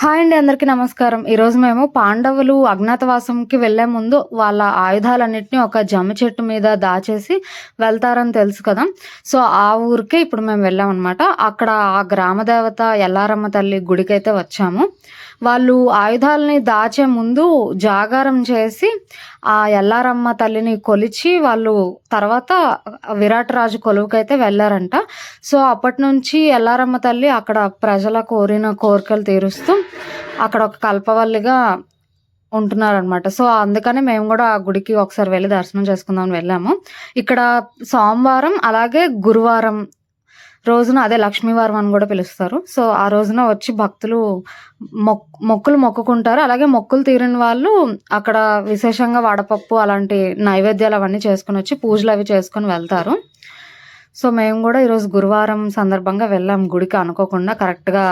Hi అండి అందరికీ నమస్కారం. ఈరోజు మేము పాండవులు అజ్ఞాతవాసంకి వెళ్ళే ముందు వాళ్ళ ఆయుధాలన్నింటినీ ఒక జమ్మ చెట్టు మీద దాచేసి వెళ్తారని తెలుసు కదా. సో ఆ ఊరికే ఇప్పుడు మేము వెళ్ళాం అనమాట అక్కడ ఆ గ్రామ దేవత ఎల్లారమ్మ తల్లి గుడికైతే వచ్చాము. వాళ్ళు ఆయుధాలని దాచే ముందు జాగారం చేసి ఆ ఎల్లారమ్మ తల్లిని కొలిచి వాళ్ళు తర్వాత విరాట్ రాజు కొలువుకైతే వెళ్ళారంట. సో అప్పటి నుంచి ఎల్లారమ్మ తల్లి అక్కడ ప్రజల కోరిన కోరికలు తీరుస్తూ అక్కడ ఒక కల్పవల్లిగా ఉంటున్నారనమాట సో అందుకనే మేము కూడా ఆ గుడికి ఒకసారి వెళ్ళి దర్శనం చేసుకుందామని వెళ్ళాము. ఇక్కడ సోమవారం అలాగే గురువారం రోజున అదే లక్ష్మీవారం అని కూడా పిలుస్తారు. సో ఆ రోజున వచ్చి భక్తులు మొక్ మొక్కులు మొక్కుకుంటారు. అలాగే మొక్కులు తీరిన వాళ్ళు అక్కడ విశేషంగా వడపప్పు అలాంటి నైవేద్యాలు అవన్నీ చేసుకుని వచ్చి పూజలు అవి చేసుకొని వెళ్తారు. సో మేము కూడా ఈరోజు గురువారం సందర్భంగా వెళ్ళాం. గుడికి అనుకోకుండా కరెక్ట్గా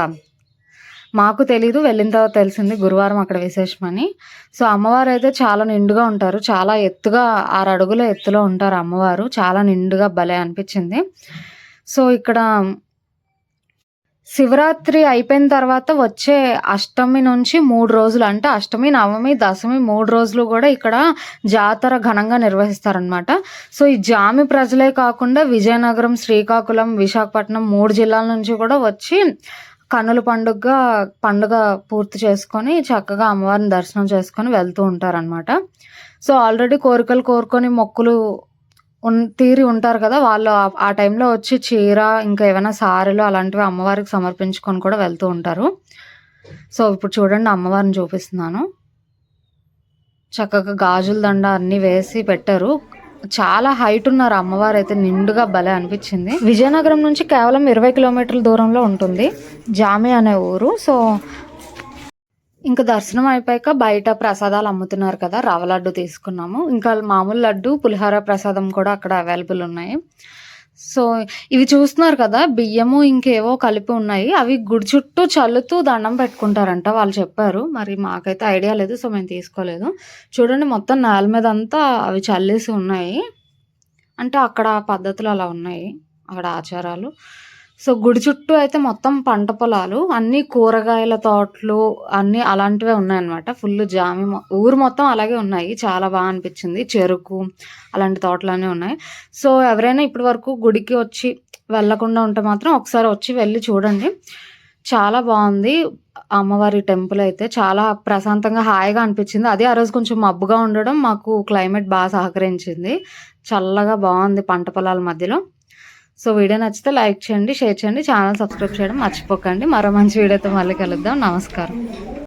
మాకు తెలీదు వెళ్ళిన తర్వాత తెలిసింది గురువారం అక్కడ విశేషమని. సో అమ్మవారు అయితే చాలా నిండుగా ఉంటారు. చాలా ఎత్తుగా ఆరు అడుగుల ఎత్తులో ఉంటారు అమ్మవారు. చాలా నిండుగా భలే అనిపించింది. సో ఇక్కడ శివరాత్రి అయిపోయిన తర్వాత వచ్చే అష్టమి నుంచి మూడు రోజులు అంటే అష్టమి నవమి దశమి మూడు రోజులు కూడా ఇక్కడ జాతర ఘనంగా నిర్వహిస్తారనమాట సో ఈ జామి ప్రజలే కాకుండా విజయనగరం శ్రీకాకుళం విశాఖపట్నం మూడు జిల్లాల నుంచి కూడా వచ్చి కన్నుల పండుగ పండుగ పూర్తి చేసుకొని చక్కగా అమ్మవారిని దర్శనం చేసుకొని వెళ్తూ ఉంటారనమాట సో ఆల్రెడీ కోరికలు కోరుకొని మొక్కులు ఉన్ తీరి ఉంటారు కదా వాళ్ళు ఆ టైంలో వచ్చి చీర ఇంకా ఏమైనా సారెలు అలాంటివి అమ్మవారికి సమర్పించుకొని కూడా వెళ్తూ ఉంటారు. సో ఇప్పుడు చూడండి అమ్మవారిని చూపిస్తున్నాను. చక్కగా గాజుల దండ అన్నీ వేసి పెట్టారు. చాలా హైట్ ఉన్నారు అమ్మవారు అయితే నిండుగా భలే అనిపించింది. విజయనగరం నుంచి కేవలం ఇరవై కిలోమీటర్ల దూరంలో ఉంటుంది. జామి అనే ఊరు. సో ఇంకా దర్శనం అయిపోయాక బయట ప్రసాదాలు అమ్ముతున్నారు కదా రవ లడ్డు తీసుకున్నాము. ఇంకా మామూలు లడ్డు పులిహోర ప్రసాదం కూడా అక్కడ అవైలబుల్ ఉన్నాయి. సో ఇవి చూస్తున్నారు కదా బియ్యము ఇంకేవో కలిపి ఉన్నాయి. అవి గుడి చుట్టూ చల్లుతూ దండం పెట్టుకుంటారంట వాళ్ళు చెప్పారు. మరి మాకైతే ఐడియా లేదు సో మేము తీసుకోలేదు. చూడండి మొత్తం నేల మీద అంతా అవి చల్లేసి ఉన్నాయి. అంటే అక్కడ పద్ధతులు అలా ఉన్నాయి అక్కడ ఆచారాలు. సో గుడి చుట్టూ అయితే మొత్తం పంట పొలాలు అన్ని కూరగాయల తోటలు అన్నీ అలాంటివే ఉన్నాయన్నమాట. ఫుల్ జామి ఊరు మొత్తం అలాగే ఉన్నాయి. చాలా బాగా అనిపించింది. చెరుకు అలాంటి తోటలన్నీ ఉన్నాయి. సో ఎవరైనా ఇప్పటి వరకు గుడికి వచ్చి వెళ్ళకుండా ఉంటే మాత్రం ఒకసారి వచ్చి వెళ్ళి చూడండి. చాలా బాగుంది అమ్మవారి టెంపుల్ అయితే. చాలా ప్రశాంతంగా హాయిగా అనిపించింది. అదే ఆ రోజు కొంచెం మబ్బుగా ఉండడం మాకు క్లైమేట్ బాగా సహకరించింది. చల్లగా బాగుంది పంట పొలాల మధ్యలో. సో వీడియో నచ్చితే లైక్ చేయండి షేర్ చేయండి ఛానల్ సబ్స్క్రైబ్ చేయడం మర్చిపోకండి. మరో మంచి వీడియోతో మళ్ళీ కలుద్దాం. నమస్కారం.